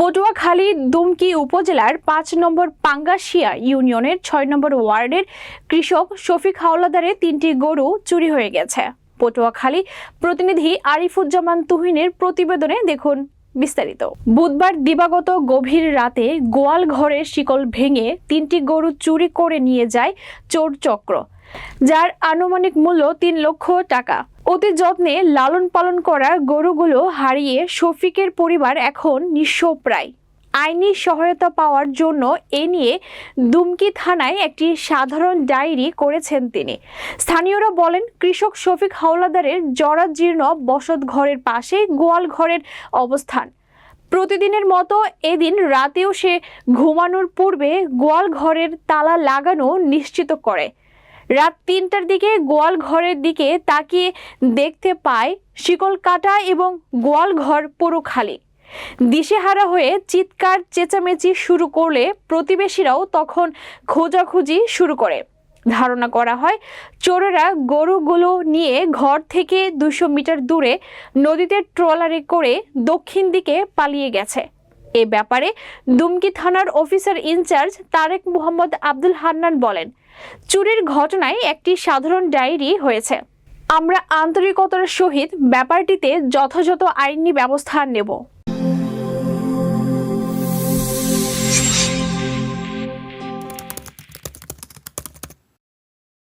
পটুয়াখালী দুমকি উপজেলার পাঁচ নম্বর পাঙ্গাশিয়া ইউনিয়নের ছয় নম্বর ওয়ার্ডের কৃষক শফিক হাওলাদারের তিনটি গরু চুরি হয়ে গেছে। পটুয়াখালী প্রতিনিধি আরিফুজ্জামান তুহিনের প্রতিবেদনে দেখুন বিস্তারিত। বুধবার দিবাগত গভীর রাতে গোয়াল ঘরের শিকল ভেঙে তিনটি গরু চুরি করে নিয়ে যায় চোর চক্র, যার আনুমানিক মূল্য তিন লক্ষ টাকা। অতি যত্নে লালন পালন করা গরুগুলো হারিয়ে শফিকের পরিবার এখন নিঃস্ব প্রায় আইনি সহায়তা পাওয়ার জন্য এ নিয়ে দুমকি থানায় একটি সাধারণ ডায়েরি করেছেন তিনি। স্থানীয়রা বলেন, কৃষক শফিক হাওলাদারের জরাজীর্ণ বসত ঘরের পাশে গোয়াল ঘরের অবস্থান। প্রতিদিনের মতো এদিন রাতেও সে ঘুমানোর পূর্বে গোয়াল ঘরের তালা লাগানো নিশ্চিত করে। রাত তিনটার দিকে গোয়াল ঘরের দিকে তাকিয়ে দেখতে পায় শিকল কাটা এবং গোয়াল ঘর পুরো খালি। দিশেহারা হয়ে চিৎকার, চেঁচামেচি শুরু করলে প্রতিবেশীরাও তখন খোঁজাখুঁজি শুরু করে। ধারণা করা হয়, চোরেরা গরুগুলো নিয়ে ঘর থেকে দুশো মিটার দূরে নদীতে ট্রলারে করে দক্ষিণ দিকে পালিয়ে গেছে। এ ব্যাপারে দুমকি থানার officer in charge Tareq Mohammad Abdul Hannan বলেন, চুরির ঘটনায় একটি সাধারণ ডায়েরি হয়েছে। আমরা আন্তরিকতার সহিত ব্যাপারটিতে যথাযথ আইনি ব্যবস্থা নেব।